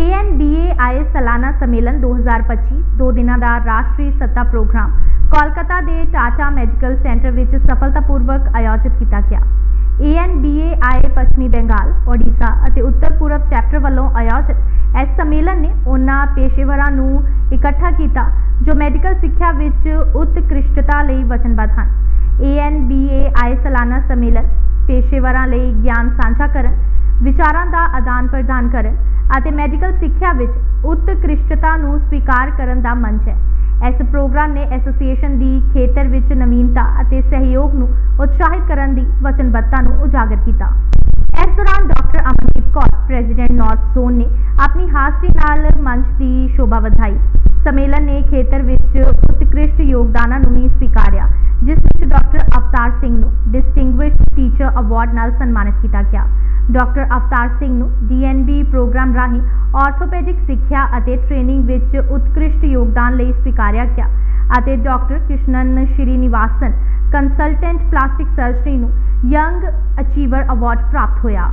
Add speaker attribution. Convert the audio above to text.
Speaker 1: ANBAI ਸਾਲਾਨਾ ਸੰਮੇਲਨ 2025 ਦੋ ਦਿਨਾਂ ਦਾ ਰਾਸ਼ਟਰੀ ਸੱਤਾ ਪ੍ਰੋਗਰਾਮ। ਕੋਲਕਾਤਾ ਦੇ ਟਾਟਾ ਮੈਡੀਕਲ ਸੈਂਟਰ ਵਿੱਚ ਸਫਲਤਾਪੂਰਵਕ ਆਯੋਜਿਤ ਕੀਤਾ ਗਿਆ। ANBAI ਪੱਛਮੀ ਬੰਗਾਲ, ਓਡੀਸ਼ਾ ਅਤੇ ਉੱਤਰ ਪੂਰਬ ਚੈਪਟਰ ਵੱਲੋਂ ਆਯੋਜਿਤ ਇਸ ਸੰਮੇਲਨ ਨੇ ਉਹਨਾਂ ਪੇਸ਼ੇਵਰਾਂ ਨੂੰ ਇਕੱਠਾ ਕੀਤਾ ਜੋ ਮੈਡੀਕਲ ਸਿੱਖਿਆ ਵਿੱਚ ਉਤਕ੍ਰਿਸ਼ਟਤਾ ਲਈ ਵਚਨਬੱਧ ਹਨ। ANBAI ਸਾਲਾਨਾ ਸੰਮੇਲਨ ਪੇਸ਼ੇਵਰਾਂ ਲਈ ਗਿਆਨ ਸਾਂਝਾ ਕਰਨ ਵਿਚਾਰਾਂ ਦਾ ਆਦਾਨ ਪ੍ਰਦਾਨ ਕਰਨ ਅਤੇ ਮੈਡੀਕਲ ਸਿੱਖਿਆ ਵਿੱਚ ਉਤਕ੍ਰਿਸ਼ਟਤਾ ਨੂੰ ਸਵੀਕਾਰ ਕਰਨ ਦਾ ਮੰਚ ਹੈ। ਇਸ ਪ੍ਰੋਗਰਾਮ ਨੇ ਐਸੋਸੀਏਸ਼ਨ ਦੀ ਖੇਤਰ ਵਿੱਚ ਨਵੀਨਤਾ ਅਤੇ ਸਹਿਯੋਗ ਨੂੰ ਉਤਸ਼ਾਹਿਤ ਕਰਨ ਦੀ ਵਚਨਬੱਧਤਾ ਨੂੰ ਉਜਾਗਰ ਕੀਤਾ। ਇਸ ਦੌਰਾਨ doctor Amandeep Kaur, president north zone ਨੇ ਆਪਣੀ ਹਾਜ਼ਰੀ ਨਾਲ ਮੰਚ ਦੀ ਸ਼ੋਭਾ ਵਧਾਈ। ਸੰਮੇਲਨ ਨੇ ਖੇਤਰ ਵਿੱਚ ਉਤਕ੍ਰਿਸ਼ਟ ਯੋਗਦਾਨਾਂ ਨੂੰ ਵੀ ਸਵੀਕਾਰਿਆ, ਜਿਸ ਵਿੱਚ ਡਾਕਟਰ ਅਵਤਾਰ ਸਿੰਘ ਨੂੰ ਡਿਸਟਿੰਗੁਇਸ਼ਡ ਟੀਚਰ ਅਵਾਰਡ ਨਾਲ ਸਨਮਾਨਿਤ ਕੀਤਾ ਗਿਆ। ਡਾਕਟਰ ਅਵਤਾਰ ਸਿੰਘ ਨੂੰ ਡੀਐਨਬੀ ਪ੍ਰੋਗਰਾਮ ਰਾਹੀਂ ਆਰਥੋਪੈਡਿਕ ਸਿੱਖਿਆ ਅਤੇ ਟ੍ਰੇਨਿੰਗ ਵਿੱਚ ਉਤਕ੍ਰਿਸ਼ਟ ਯੋਗਦਾਨ ਲਈ ਸਵੀਕਾਰਿਆ ਗਿਆ ਅਤੇ doctor Krishnan Srinivasan consultant plastic surgery ਨੂੰ ਯੰਗ ਅਚੀਵਰ ਅਵਾਰਡ ਪ੍ਰਾਪਤ ਹੋਇਆ।